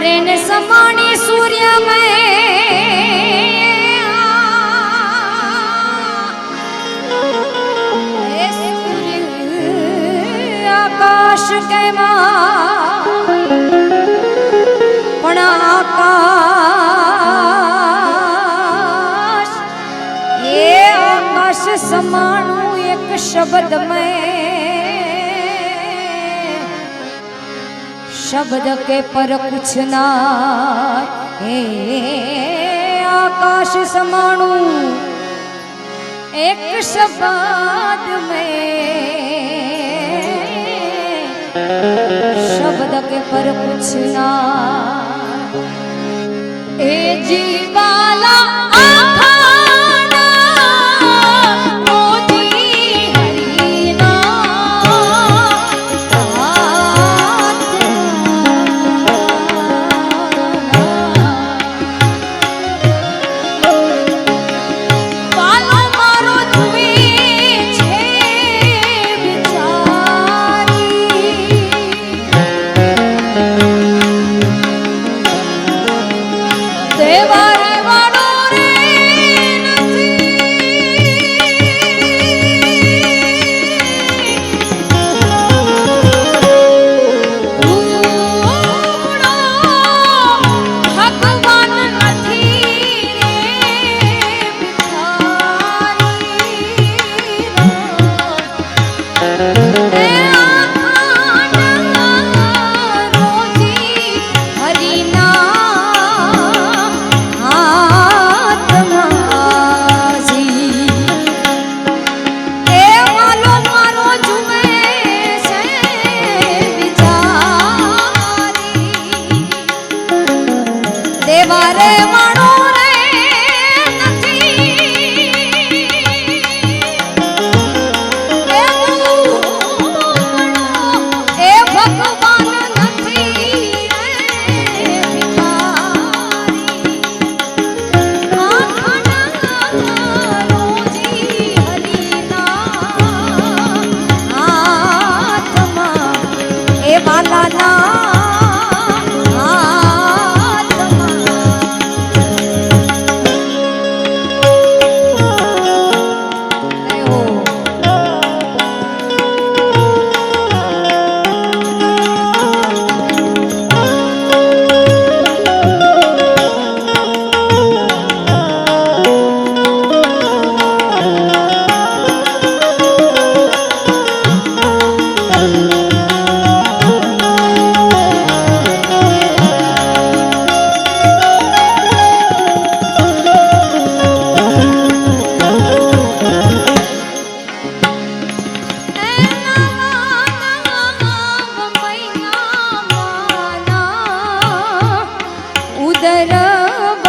પણ રેને સમાણી સૂર્યમય. આકાશ કેમાં પણ આકાશ એ આકાશ સમાણું એક શબ્દ શબ્દ કે પર કુછ ના હે, આકાશ સમાણું એક શબ્દ મેં. શબ્દ કે પર કુછ ના એ જીવાલા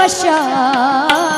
Pasha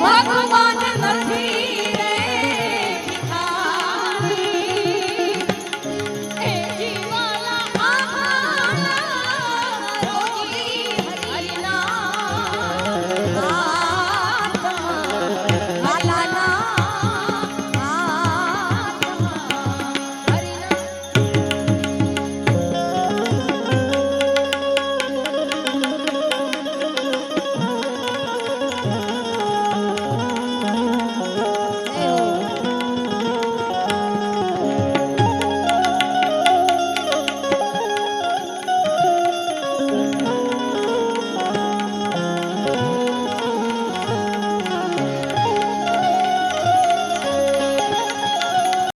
Bhagavan Narayan.